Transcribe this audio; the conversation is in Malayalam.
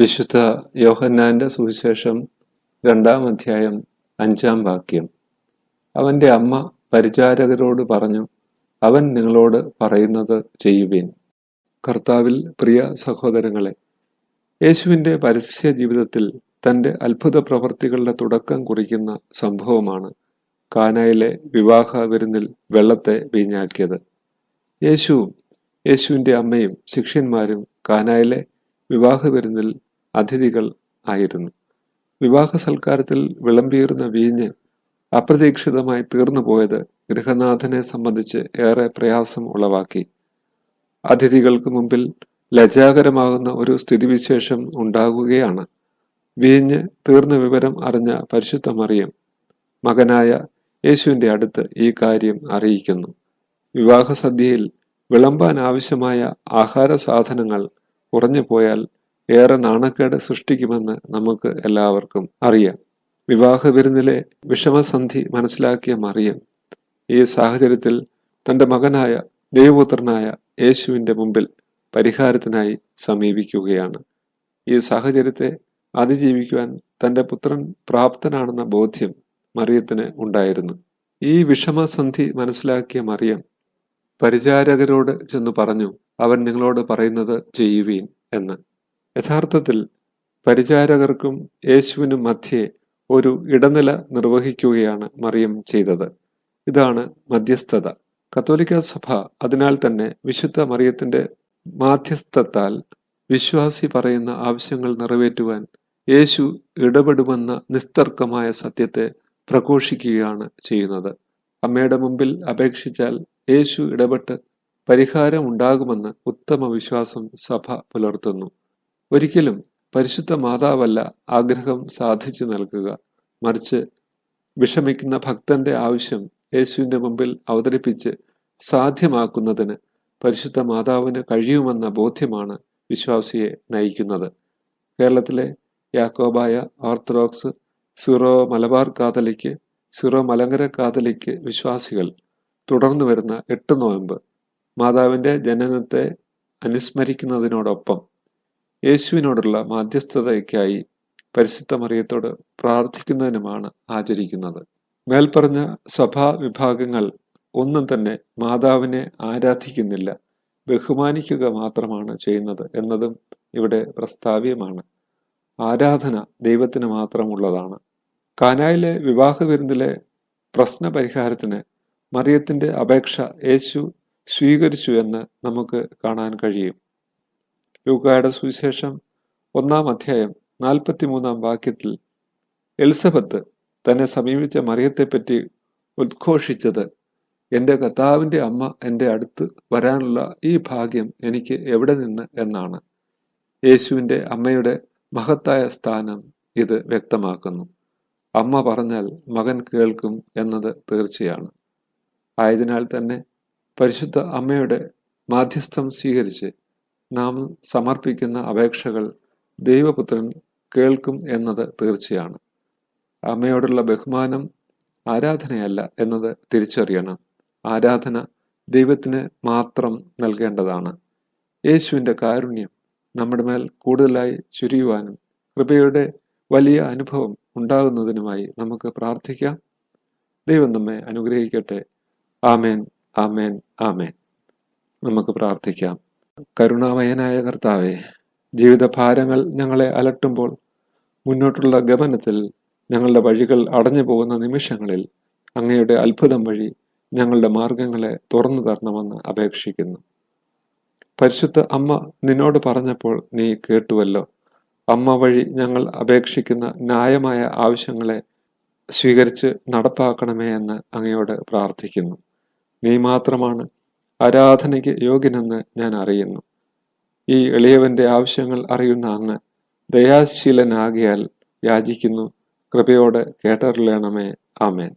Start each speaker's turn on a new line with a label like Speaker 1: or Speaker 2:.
Speaker 1: വിശുദ്ധ യോഹന്നാന്റെ സുവിശേഷം രണ്ടാം അധ്യായം അഞ്ചാം വാക്യം. അവന്റെ അമ്മ പരിചാരകരോട് പറഞ്ഞു അവൻ നിങ്ങളോട് പറയുന്നത് ചെയ്യുവിൻ. കർത്താവിൽ പ്രിയ സഹോദരങ്ങളെ യേശുവിന്റെ പരസ്യ ജീവിതത്തിൽ തന്റെ അത്ഭുത പ്രവർത്തികളുടെ തുടക്കം കുറിക്കുന്ന സംഭവമാണ് കാനായിലെ വിവാഹ വിരുന്നിൽ വെള്ളത്തെ വീഞ്ഞാക്കിയത്. യേശുവും യേശുവിന്റെ അമ്മയും ശിഷ്യന്മാരും കാനായിലെ വിവാഹ വിരുന്നിൽ അതിഥികൾ ആയിരുന്നു. വിവാഹ സൽക്കാരത്തിൽ വിളമ്പിയിരുന്ന വീഞ്ഞ് അപ്രതീക്ഷിതമായി തീർന്നു പോയത് ഗൃഹനാഥനെ സംബന്ധിച്ച് ഏറെ പ്രയാസം ഉളവാക്കി. അതിഥികൾക്ക് മുമ്പിൽ ലജ്ജാകരമാകുന്ന ഒരു സ്ഥിതിവിശേഷം ഉണ്ടാകുകയാണ്. വീഞ്ഞ് തീർന്ന വിവരം അറിഞ്ഞ പരിശുദ്ധ മറിയം മകനായ യേശുവിന്റെ അടുത്ത് ഈ കാര്യം അറിയിക്കുന്നു. വിവാഹസദ്യയിൽ വിളമ്പാൻ ആവശ്യമായ ആഹാര സാധനങ്ങൾ കുറഞ്ഞു പോയാൽ ഏറെ നാണക്കേട് സൃഷ്ടിക്കുമെന്ന് നമുക്ക് എല്ലാവർക്കും അറിയാം. വിവാഹ വിരുന്നിലെ വിഷമസന്ധി മനസ്സിലാക്കിയ മറിയം ഈ സാഹചര്യത്തിൽ തന്റെ മകനായ ദൈവപുത്രനായ യേശുവിന്റെ മുമ്പിൽ പരിഹാരത്തിനായി സമീപിക്കുകയാണ്. ഈ സാഹചര്യത്തെ അതിജീവിക്കുവാൻ തന്റെ പുത്രൻ പ്രാപ്തനാണെന്ന ബോധ്യം മറിയത്തിന് ഉണ്ടായിരുന്നു. ഈ വിഷമസന്ധി മനസ്സിലാക്കിയ മറിയം പരിചാരകരോട് ചെന്ന് പറഞ്ഞു അവൻ നിങ്ങളോട് പറയുന്നത് ചെയ്യുവീൻ എന്ന്. യഥാർത്ഥത്തിൽ പരിചാരകർക്കും യേശുവിനും മധ്യേ ഒരു ഇടനില നിർവഹിക്കുകയാണ് മറിയം ചെയ്തത്. ഇതാണ് മധ്യസ്ഥത. കത്തോലിക്ക സഭ അതിനാൽ തന്നെ വിശുദ്ധ മറിയത്തിന്റെ മാധ്യസ്ഥത്താൽ വിശ്വാസി പറയുന്ന ആവശ്യങ്ങൾ നിറവേറ്റുവാൻ യേശു ഇടപെടുമെന്ന നിസ്തർക്കമായ സത്യത്തെ പ്രഘോഷിക്കുകയാണ് ചെയ്യുന്നത്. അമ്മയുടെ മുമ്പിൽ അപേക്ഷിച്ചാൽ യേശു ഇടപെട്ട് പരിഹാരം ഉണ്ടാകുമെന്ന് ഉത്തമ വിശ്വാസം സഭ പുലർത്തുന്നു. ഒരിക്കലും പരിശുദ്ധ മാതാവല്ല ആഗ്രഹം സാധിച്ചു നൽകുക. മറിച്ച് വിഷമിക്കുന്ന ഭക്തന്റെ ആവശ്യം യേശുവിന്റെ മുമ്പിൽ അവതരിപ്പിച്ച് സാധ്യമാക്കുന്നതിന് പരിശുദ്ധ മാതാവിന് കഴിയുമെന്ന ബോധ്യമാണ് വിശ്വാസിയെ നയിക്കുന്നത്. കേരളത്തിലെ Yakobaya Orthodox Syro Malabar Catholic Syro Malankara Catholic വിശ്വാസികൾ തുടർന്നു വരുന്ന എട്ട് നോയമ്പ് മാതാവിന്റെ ജനനത്തെ അനുസ്മരിക്കുന്നതിനോടൊപ്പം യേശുവിനോടുള്ള മാധ്യസ്ഥതയ്ക്കായി പരിശുദ്ധ മറിയത്തോട് പ്രാർത്ഥിക്കുന്നതിനുമാണ് ആചരിക്കുന്നത്. മേൽപ്പറഞ്ഞ സഭാ വിഭാഗങ്ങൾ ഒന്നും തന്നെ മാതാവിനെ ആരാധിക്കുന്നില്ല. ബഹുമാനിക്കുക മാത്രമാണ് ചെയ്യുന്നത് എന്നതും ഇവിടെ പ്രസ്താവ്യമാണ്. ആരാധന ദൈവത്തിന് മാത്രമുള്ളതാണ്. കാനായിലെ വിവാഹ വിരുന്നിലെ പ്രശ്ന പരിഹാരത്തിന് മറിയത്തിന്റെ അപേക്ഷ യേശു സ്വീകരിച്ചു എന്ന് നമുക്ക് കാണാൻ കഴിയും. ലൂക്കായുടെ സുവിശേഷം ഒന്നാം അധ്യായം നാൽപ്പത്തിമൂന്നാം വാക്യത്തിൽ എലിസബത്ത് തന്നെ സമീപിച്ച മറിയത്തെപ്പറ്റി ഉദ്ഘോഷിച്ചത് എന്റെ കർത്താവിന്റെ അമ്മ എന്റെ അടുത്ത് വരാനുള്ള ഈ ഭാഗ്യം എനിക്ക് എവിടെ നിന്ന് എന്നാണ്. യേശുവിന്റെ അമ്മയുടെ മഹത്തായ സ്ഥാനം ഇത് വ്യക്തമാക്കുന്നു. അമ്മ പറഞ്ഞാൽ മകൻ കേൾക്കും എന്നത് തീർച്ചയാണ്. ആയതിനാൽ തന്നെ പരിശുദ്ധ അമ്മയുടെ മാധ്യസ്ഥം സ്വീകരിച്ച് നാം സമർപ്പിക്കുന്ന അപേക്ഷകൾ ദൈവപുത്രൻ കേൾക്കും എന്നത് തീർച്ചയാണ്. അമ്മയോടുള്ള ബഹുമാനം ആരാധനയല്ല എന്നത് തിരിച്ചറിയണം. ആരാധന ദൈവത്തിന് മാത്രം നൽകേണ്ടതാണ്. യേശുവിന്റെ കാരുണ്യം നമ്മുടെ മേൽ കൂടുതലായി ചുരിയുവാനും കൃപയുടെ വലിയ അനുഭവം ഉണ്ടാകുന്നതിനുമായി നമുക്ക് പ്രാർത്ഥിക്കാം. ദൈവം നമ്മെ അനുഗ്രഹിക്കട്ടെ. ആമേൻ ആമേൻ ആമേൻ. നമുക്ക് പ്രാർത്ഥിക്കാം. കരുണാമയനായ കർത്താവെ ജീവിതഭാരങ്ങൾ ഞങ്ങളെ അലട്ടുമ്പോൾ മുന്നോട്ടുള്ള ഗമനത്തിൽ ഞങ്ങളുടെ വഴികൾ അടഞ്ഞു പോകുന്ന നിമിഷങ്ങളിൽ അങ്ങയുടെ അത്ഭുതം വഴി ഞങ്ങളുടെ മാർഗങ്ങളെ തുറന്നു തരണമെന്ന് അപേക്ഷിക്കുന്നു. പരിശുദ്ധ അമ്മ നിന്നോട് പറഞ്ഞപ്പോൾ നീ കേട്ടുവല്ലോ. അമ്മ വഴി ഞങ്ങൾ അപേക്ഷിക്കുന്ന ന്യായമായ ആവശ്യങ്ങളെ സ്വീകരിച്ച് നടപ്പാക്കണമേ എന്ന് അങ്ങയോട് പ്രാർത്ഥിക്കുന്നു. നീ മാത്രമാണ് ആരാധനയ്ക്ക് യോഗ്യനെന്ന് ഞാൻ അറിയുന്നു. ഈ എളിയവന്റെ ആവശ്യങ്ങൾ അറിയുന്ന അങ്ങ് ദയാശീലനാകിയാൽ യാചിക്കുന്നു. കൃപയോടെ കേട്ടറിയണമേ. ആമേൻ.